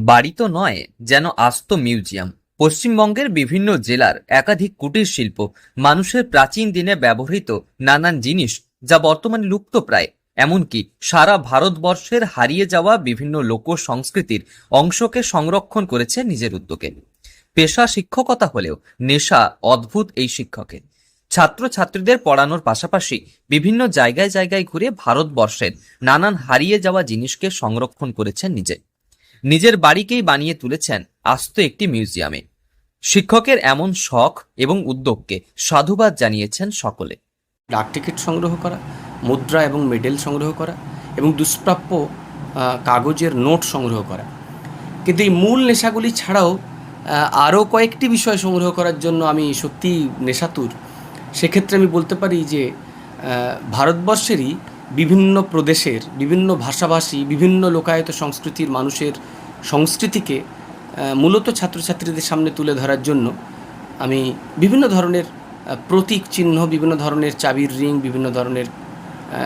বাড়ি তো নয়, যেন আস্ত মিউজিয়াম। পশ্চিমবঙ্গের বিভিন্ন জেলার একাধিক কুটির শিল্প মানুষের প্রাচীন দিনে ব্যবহৃত নানান জিনিস যা বর্তমানে লুপ্ত প্রায়। এমনকি সারা ভারতবর্ষের হারিয়ে যাওয়া বিভিন্ন লোক সংস্কৃতির অংশকে সংরক্ষণ করেছে নিজের উদ্যোগে। পেশা শিক্ষকতা হলেও নেশা অদ্ভুত এই শিক্ষকের। ছাত্রছাত্রীদের পড়ানোর পাশাপাশি বিভিন্ন জায়গায় জায়গায় ঘুরে ভারতবর্ষের নানান হারিয়ে যাওয়া জিনিসকে সংরক্ষণ করেছেন নিজে। নিজের বাড়িকেই বানিয়ে তুলেছেন আস্ত একটি মিউজিয়ামে। শিক্ষকের এমন শখ এবং উদ্যোগকে সাধুবাদ জানিয়েছেন সকলে। ডাক টিকিট সংগ্রহ করা, মুদ্রা এবং মেডেল সংগ্রহ করা এবং দুষ্প্রাপ্য কাগজের নোট সংগ্রহ করা। কিন্তু এই মূল নেশাগুলি ছাড়াও আরও কয়েকটি বিষয় সংগ্রহ করার জন্য আমি সত্যি নেশাতুর। সেক্ষেত্রে আমি বলতে পারি যে ভারতবর্ষেরই বিভিন্ন প্রদেশের, বিভিন্ন ভাষাভাষী, বিভিন্ন লোকায়ত সংস্কৃতির মানুষের সংস্কৃতিকে মূলত ছাত্রছাত্রীদের সামনে তুলে ধরার জন্য আমি বিভিন্ন ধরনের প্রতীক চিহ্ন, বিভিন্ন ধরনের চাবির রিং, বিভিন্ন ধরনের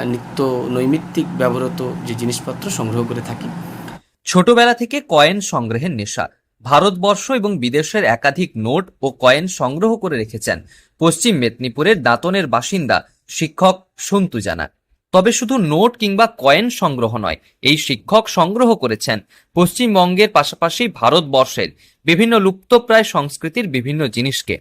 নিত্য নৈমিত্তিক ব্যবহৃত যে জিনিসপত্র সংগ্রহ করে থাকি। ছোটবেলা থেকে কয়েন সংগ্রহের নেশা। ভারতবর্ষ এবং বিদেশের একাধিক নোট ও কয়েন সংগ্রহ করে রেখেছেন। পশ্চিম মেদিনীপুরের দাঁতনের বাসিন্দা, শিক্ষক সন্তু জানা তবে শুধু নোট কিংবা কয়েন সংগ্রহ নয়, এই শিক্ষক সংগ্রহ করেছেন। পশ্চিমবঙ্গের পাশাপাশি ভারতবর্ষের বিভিন্ন লুপ্তপ্রায় সংস্কৃতির বিভিন্ন জিনিসকে।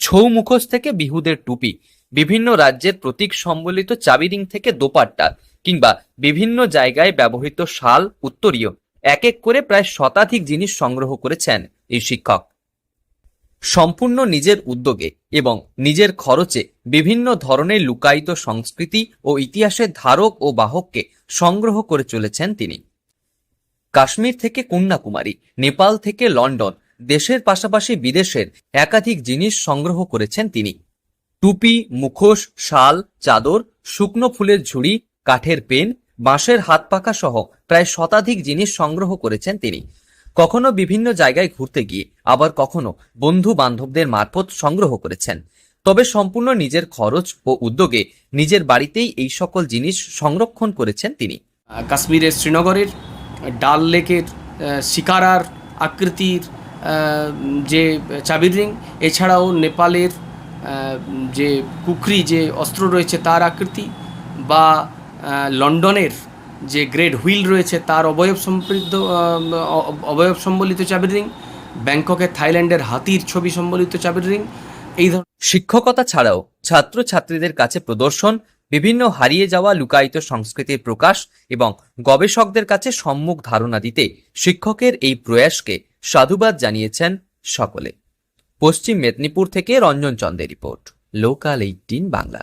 ছৌ মুখোশ থেকে বিহুদের টুপি, বিভিন্ন রাজ্যের প্রতীক সম্বলিত চাবিরিং থেকে দোপাট্টা কিংবা বিভিন্ন জায়গায় ব্যবহৃত শাল, উত্তরীয়, এক এক করে প্রায় শতাধিক জিনিস সংগ্রহ করেছেন এই শিক্ষক। সম্পূর্ণ নিজের উদ্যোগে এবং নিজের খরচে বিভিন্ন ধরনের লুকায়িত সংস্কৃতি ও ইতিহাসের ধারক ও বাহককে সংগ্রহ করে চলেছেন তিনি। কাশ্মীর থেকে কন্যাকুমারী, নেপাল থেকে লন্ডন, দেশের পাশাপাশি বিদেশের একাধিক জিনিস সংগ্রহ করেছেন তিনি। টুপি, মুখোশ, শাল, চাদর, শুকনো ফুলের ঝুড়ি, কাঠের পেন, বাঁশের হাত পাখা সহ প্রায় শতাধিক জিনিস সংগ্রহ করেছেন তিনি। কখনো বিভিন্ন জায়গায় ঘুরতে গিয়ে, আবার কখনো বন্ধু বান্ধবদের মারফত সংগ্রহ করেছেন। তবে সম্পূর্ণ নিজের খরচ ও উদ্যোগে নিজের বাড়িতেই এই সকল জিনিস সংরক্ষণ করেছেন তিনি। কাশ্মীরের শ্রীনগরের ডাল লেকের শিকারার আকৃতির যে চাবির রিং, এছাড়াও নেপালের যে কুকরি যে অস্ত্র রয়েছে তার আকৃতি বা লন্ডনের যে গ্রেট হুইল রয়েছে তার অবয়ব সমৃদ্ধ অবয়ব সম্বলিত চাবির রিং ব্যাংককের থাইল্যান্ডের হাতির ছবি সম্বলিত চাবির রিং, এই ধরনের শিক্ষকতা ছাড়াও ছাত্রছাত্রীদের কাছে প্রদর্শন, বিভিন্ন হারিয়ে যাওয়া লুকায়িত সংস্কৃতির প্রকাশ এবং গবেষকদের কাছে সম্মুখ ধারণা দিতে শিক্ষকের এই প্রয়াসকে সাধুবাদ জানিয়েছেন সকলে। পশ্চিম মেদিনীপুর থেকে রঞ্জন চন্দের রিপোর্ট, লোকাল এইটিন বাংলা।